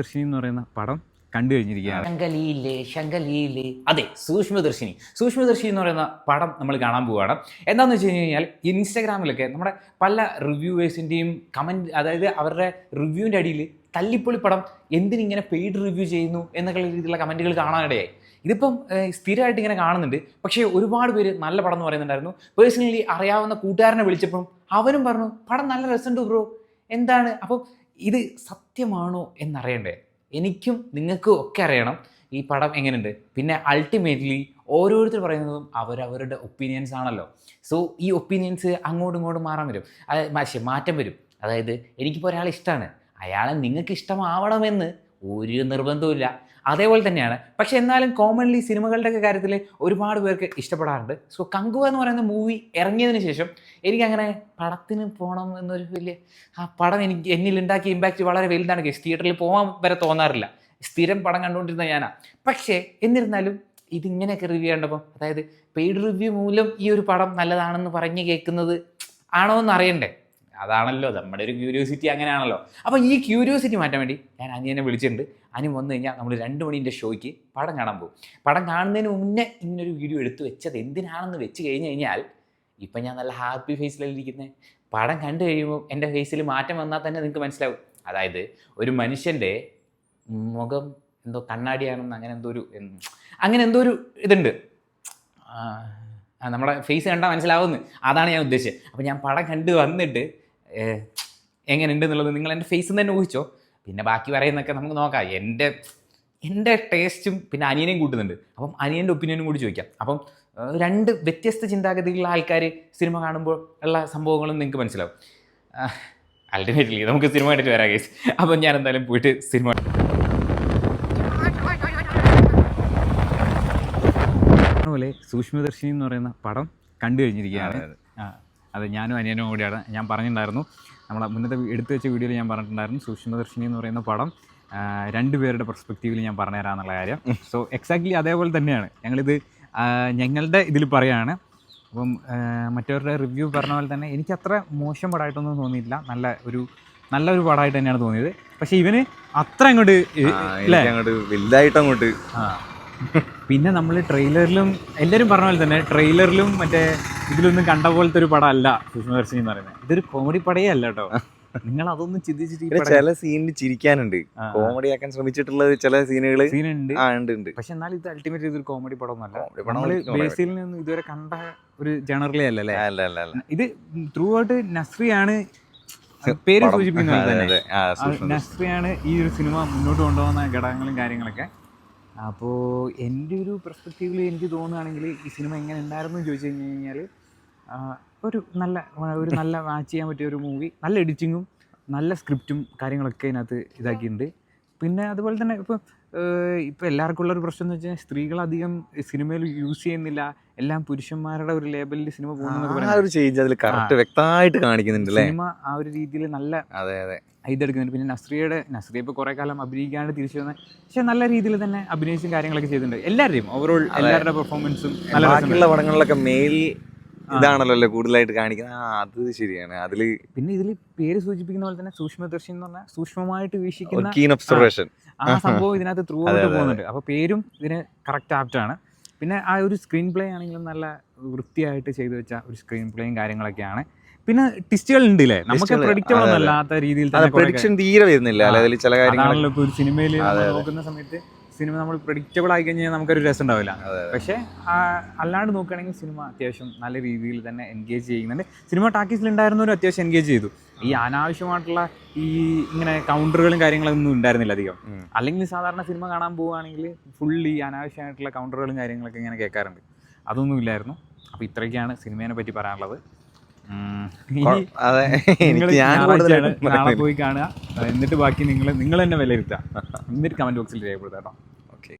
ദർശിനി എന്ന് പറയുന്ന പടം കണ്ടു കഴിഞ്ഞിരിക്കുകയാണ്. ശങ്കലിയില്ലേ ശങ്കലിയില്ലേ അതെ സൂക്ഷ്മദർശിനി. സൂക്ഷ്മദർശിനി എന്ന് പറയുന്ന പടം നമ്മൾ കാണാൻ പോവുകയാണ്. എന്താണെന്ന് വെച്ച് കഴിഞ്ഞ് കഴിഞ്ഞാൽ ഇൻസ്റ്റാഗ്രാമിലൊക്കെ നമ്മുടെ പല റിവ്യൂവേഴ്സിന്റെയും കമന്റ് അതായത് അവരുടെ റിവ്യൂവിന്റെ അടിയിൽ തല്ലിപ്പൊളി പടം എന്തിനിങ്ങനെ പെയ്ഡ് റിവ്യൂ ചെയ്യുന്നു എന്നൊക്കെ രീതിയിലുള്ള കമന്റുകൾ കാണാനിടയായി. ഇതിപ്പം സ്ഥിരമായിട്ട് ഇങ്ങനെ കാണുന്നുണ്ട്. പക്ഷേ ഒരുപാട് പേര് നല്ല പടം എന്ന് പറയുന്നുണ്ടായിരുന്നു. പേഴ്സണലി അറിയാവുന്ന കൂട്ടുകാരനെ വിളിച്ചപ്പം അവനും പറഞ്ഞു പടം നല്ല രസമുണ്ട് ബ്രോ. എന്താണ്? അപ്പം ഇത് സത്യമാണോ എന്നറിയണ്ടേ? എനിക്കും നിങ്ങൾക്കും ഒക്കെ അറിയണം ഈ പടം എങ്ങനെയുണ്ട്. പിന്നെ അൾട്ടിമേറ്റ്ലി ഓരോരുത്തർ പറയുന്നതും അവരവരുടെ ഒപ്പീനിയൻസ് ആണല്ലോ. സോ ഈ ഒപ്പീനിയൻസ് അങ്ങോട്ടും ഇങ്ങോട്ടും മാറാൻ വരും. അത് മാറ്റം വരും. അതായത് എനിക്കിപ്പോൾ ഒരാളെ ഇഷ്ടമാണ് അയാളെ നിങ്ങൾക്ക് ഇഷ്ടമാവണമെന്ന് ഒരു നിർബന്ധവുമില്ല. അതേപോലെ തന്നെയാണ്. പക്ഷെ എന്നാലും കോമൺലി സിനിമകളുടെയൊക്കെ കാര്യത്തിൽ ഒരുപാട് പേർക്ക് ഇഷ്ടപ്പെടാറുണ്ട്. സോ കങ്കുവ എന്ന് പറയുന്ന മൂവി ഇറങ്ങിയതിന് ശേഷം എനിക്കങ്ങനെ പടത്തിന് പോകണം എന്നൊരു വലിയ ആ പടം എനിക്ക് എന്നിൽ ഉണ്ടാക്കിയ ഇമ്പാക്റ്റ് വളരെ വലുതാണ്. കേസ് തിയേറ്ററിൽ പോകാൻ വരെ തോന്നാറില്ല. സ്ഥിരം പടം കണ്ടുകൊണ്ടിരുന്ന ഞാനാ. പക്ഷേ എന്നിരുന്നാലും ഇതിങ്ങനെയൊക്കെ റിവ്യൂ ചെയ്യേണ്ടപ്പം അതായത് പെയ്ഡ് റിവ്യൂ മൂലം ഈ ഒരു പടം നല്ലതാണെന്ന് പറഞ്ഞ് കേൾക്കുന്നത് ആണോ എന്ന് അറിയണ്ടേ അതാണല്ലോ നമ്മുടെ ഒരു ക്യൂരിയോസിറ്റി അങ്ങനെയാണല്ലോ. അപ്പോൾ ഈ ക്യൂരിയോസിറ്റി മാറ്റാൻ വേണ്ടി ഞാൻ അനിയനെ വിളിച്ചിട്ടുണ്ട്. അനി വന്നു കഴിഞ്ഞാൽ നമ്മൾ രണ്ട് മണീന്റെ ഷോയ്ക്ക് പടം കാണാൻ പോകും. പടം കാണുന്നതിന് മുന്നേ ഇങ്ങനൊരു വീഡിയോ എടുത്തു വെച്ചത് എന്തിനാണെന്ന് വെച്ച് കഴിഞ്ഞ് കഴിഞ്ഞാൽ ഇപ്പം ഞാൻ നല്ല ഹാപ്പി ഫേസിലിരിക്കുന്നത് പടം കണ്ടു കഴിയുമ്പോൾ എന്റെ ഫേസിൽ മാറ്റം വന്നാൽ തന്നെ നിങ്ങൾക്ക് മനസ്സിലാവും. അതായത് ഒരു മനുഷ്യന്റെ മുഖം എന്തോ കണ്ണാടിയാണെന്ന് അങ്ങനെ എന്തോ ഒരു അങ്ങനെ എന്തോ ഒരു ഇതുണ്ട്. നമ്മുടെ ഫേസ് കണ്ടാൽ മനസ്സിലാവുന്നു. അതാണ് ഞാൻ ഉദ്ദേശിച്ചത്. അപ്പോൾ ഞാൻ പടം കണ്ട് വന്നിട്ട് എങ്ങനെയുണ്ട് എന്നുള്ളത് നിങ്ങൾ എന്റെ ഫേസിൽ തന്നെ ഊഹിച്ചോ. പിന്നെ ബാക്കി പറയുന്നൊക്കെ നമുക്ക് നോക്കാം. എന്റെ എന്റെ ടേസ്റ്റും പിന്നെ അനിയനെയും കൂട്ടുന്നുണ്ട്. അപ്പം അനിയന്റെ ഒപ്പീനിയനും കൂടി ചോദിക്കാം. അപ്പം രണ്ട് വ്യത്യസ്ത ചിന്താഗതികളുള്ള ആൾക്കാർ സിനിമ കാണുമ്പോൾ ഉള്ള സംഭവങ്ങളും നിങ്ങൾക്ക് മനസ്സിലാവും. അൾട്ടിമേറ്റ്ലി നമുക്ക് സിനിമ കണ്ടിട്ട് വരാം കേസ് അപ്പം ഞാൻ എന്തായാലും പോയിട്ട് സിനിമ പോലെ സൂക്ഷ്മദർശിനി എന്ന് പറയുന്ന പടം കണ്ടു കഴിഞ്ഞിരിക്കുകയാണ്. ആ, അത് ഞാനും അനിയനും കൂടിയാണ്. ഞാൻ പറഞ്ഞിട്ടുണ്ടായിരുന്നു നമ്മളെ മുന്നത്തെ എടുത്തു വെച്ച വീഡിയോയിൽ ഞാൻ പറഞ്ഞിട്ടുണ്ടായിരുന്നു സൂക്ഷ്മദർശിനി എന്ന് പറയുന്ന പടം രണ്ടുപേരുടെ രണ്ട് പേരുടെ പെർസ്പെക്റ്റീവിൽ ഞാൻ പറഞ്ഞുതരാമെന്നുള്ള കാര്യം. സോ എക്സാക്ട്ലി അതേപോലെ തന്നെയാണ്. ഞങ്ങളിത് ഞങ്ങളുടെ ഇതിൽ പറയുകയാണ് അപ്പം മറ്റവരുടെ റിവ്യൂ പറഞ്ഞ പോലെ തന്നെ എനിക്ക് അത്ര മോശം പടമായിട്ടൊന്നും തോന്നിയില്ല നല്ല ഒരു നല്ലൊരു പടമായിട്ട് തന്നെയാണ് തോന്നിയത്. പക്ഷെ ഇവന് അത്ര അങ്ങോട്ട് അങ്ങോട്ട് വലുതായിട്ട് അങ്ങോട്ട് പിന്നെ നമ്മൾ ട്രെയിലറിലും എല്ലാവരും പറഞ്ഞ പോലെ തന്നെ ട്രെയിലറിലും മറ്റേ ഇതിലൊന്നും കണ്ട പോലത്തെ ഒരു പടം അല്ല സുഷ്മദർശിനി എന്ന് പറയുന്നത്. ഇതൊരു കോമഡി പടയേ അല്ല കേട്ടോ. നിങ്ങൾ അതൊന്നും ചിന്തിച്ചിട്ട് ചില സീനിൽ ചിരിക്കാനുണ്ട്. കോമഡി ആക്കാൻ ശ്രമിച്ചിട്ടുള്ള ചില സീനുകൾ സീനുണ്ട്. ആ ഉണ്ട് ഉണ്ട്. പക്ഷെ എന്നാൽ ഇത് അൾട്ടിമേറ്റ് ഇതൊരു കോമഡി പടം നമ്മൾ ഒരിക്കലും ബേസിൽ നിന്ന് ഇതുവരെ കണ്ട ഒരു ജനറലേ അല്ലല്ലേ അല്ല? അല്ല അല്ല ഇത് ത്രൂ ഔട്ട് നസ്രിയാണ് പേര് സൂചിപ്പിക്കുന്നത്. നസ്രിയാണ് ഈ ഒരു സിനിമ മുന്നോട്ട് കൊണ്ടുപോകുന്ന ഘടകങ്ങളും കാര്യങ്ങളൊക്കെ. അപ്പോൾ എന്റെ ഒരു പെർസ്പെക്റ്റീവിൽ എനിക്ക് തോന്നുകയാണെങ്കിൽ ഈ സിനിമ എങ്ങനെ ഉണ്ടായിരുന്നു ചോദിച്ചു കഴിഞ്ഞു കഴിഞ്ഞാൽ ഒരു നല്ല ഒരു നല്ല വാച്ച് ചെയ്യാൻ പറ്റിയ ഒരു മൂവി നല്ല എഡിറ്റിങ്ങും നല്ല സ്ക്രിപ്റ്റും കാര്യങ്ങളൊക്കെ അതിനകത്ത് ഇതാക്കിയിട്ടുണ്ട്. പിന്നെ അതുപോലെ തന്നെ ഇപ്പോൾ ഇപ്പോൾ എല്ലാവർക്കും ഉള്ള ഒരു പ്രശ്നം എന്ന് വെച്ചാൽ സ്ത്രീകൾ അധികം സിനിമയിൽ യൂസ് ചെയ്യുന്നില്ല. എല്ലാം പുരുഷന്മാരുടെ ഒരു ലേബലിൽ സിനിമ പോകുന്നത് വ്യക്തമായിട്ട് കാണിക്കുന്നുണ്ട് സിനിമ ആ ഒരു രീതിയിൽ നല്ല അതെ അതെ. ഇതെടുക്കുന്നുണ്ട്. പിന്നെ നസ്രിയയുടെ നസ്രിയ ഇപ്പോൾ കുറേ കാലം അഭിനയിക്കാണ്ട് തിരിച്ചു വന്ന പക്ഷെ നല്ല രീതിയിൽ തന്നെ അഭിനയിച്ചും കാര്യങ്ങളൊക്കെ ചെയ്തിട്ടുണ്ട്. എല്ലാവരുടെയും ഓവറോൾ എല്ലാവരുടെ പെർഫോമൻസും നല്ല. പടങ്ങളിലൊക്കെ മെയിൽ ഇതാണല്ലോ കൂടുതലായിട്ട് കാണിക്കുന്നത്? ആ അത് ശരിയാണ്. അതിൽ പിന്നെ ഇതിൽ പേര് സൂചിപ്പിക്കുന്ന പോലെ തന്നെ സൂക്ഷ്മദർശി എന്ന് പറഞ്ഞാൽ സൂക്ഷ്മമായിട്ട് വീക്ഷിക്കുന്ന കീൻ ഒബ്സർവേഷൻ ആ സംഭവം ഇതിനകത്ത് ത്രൂ ആയിട്ട് പോകുന്നുണ്ട്. അപ്പോൾ പേരും ഇതിന് കറക്റ്റ് ആപ്റ്റ് ആണ്. പിന്നെ ആ ഒരു സ്ക്രീൻ പ്ലേ ആണെങ്കിലും നല്ല വൃത്തിയായിട്ട് ചെയ്തു വെച്ച ഒരു സ്ക്രീൻ പ്ലേയും കാര്യങ്ങളൊക്കെയാണ്. പിന്നെ ടിസ്റ്റുകൾ ഉണ്ട് അല്ലേ നമുക്ക് പ്രഡിക്റ്റബിൾ. അല്ലാത്ത രീതിയിൽ പ്രൊഡിക്ഷൻ തീരെ വരുന്നില്ല ചില കാര്യങ്ങൾ ഒരു സിനിമയിൽ. നോക്കുന്ന സമയത്ത് സിനിമ നമ്മൾ പ്രിഡിക്റ്റബിൾ ആയി കഴിഞ്ഞാൽ നമുക്കൊരു രസം ഉണ്ടാവില്ല. പക്ഷെ അല്ലാണ്ട് നോക്കുകയാണെങ്കിൽ സിനിമ അത്യാവശ്യം നല്ല രീതിയിൽ തന്നെ എൻഗേജ് ചെയ്യുന്നുണ്ട്. സിനിമ ടാക്കീസിൽ ഉണ്ടായിരുന്നവരും അത്യാവശ്യം എൻഗേജ് ചെയ്തു. ഈ അനാവശ്യമായിട്ടുള്ള ഈ ഇങ്ങനെ കൗണ്ടറുകളും കാര്യങ്ങളൊന്നും ഉണ്ടായിരുന്നില്ല അധികം. അല്ലെങ്കിൽ സാധാരണ സിനിമ കാണാൻ പോവുകയാണെങ്കിൽ ഫുൾ ഈ അനാവശ്യമായിട്ടുള്ള കൗണ്ടറുകളും കാര്യങ്ങളൊക്കെ ഇങ്ങനെ കേൾക്കാറുണ്ട്. അതൊന്നും ഇല്ലായിരുന്നു. അപ്പോൾ ഇത്രയൊക്കെയാണ് സിനിമേനെ പറ്റി പറയാനുള്ളത്. നാളെ പോയി കാണുക. എന്നിട്ട് ബാക്കി നിങ്ങൾ നിങ്ങൾ തന്നെ വിലയിരുത്തുക. എന്നിട്ട് കമന്റ് ബോക്സിൽ രേഖപ്പെടുത്താം കേട്ടോ.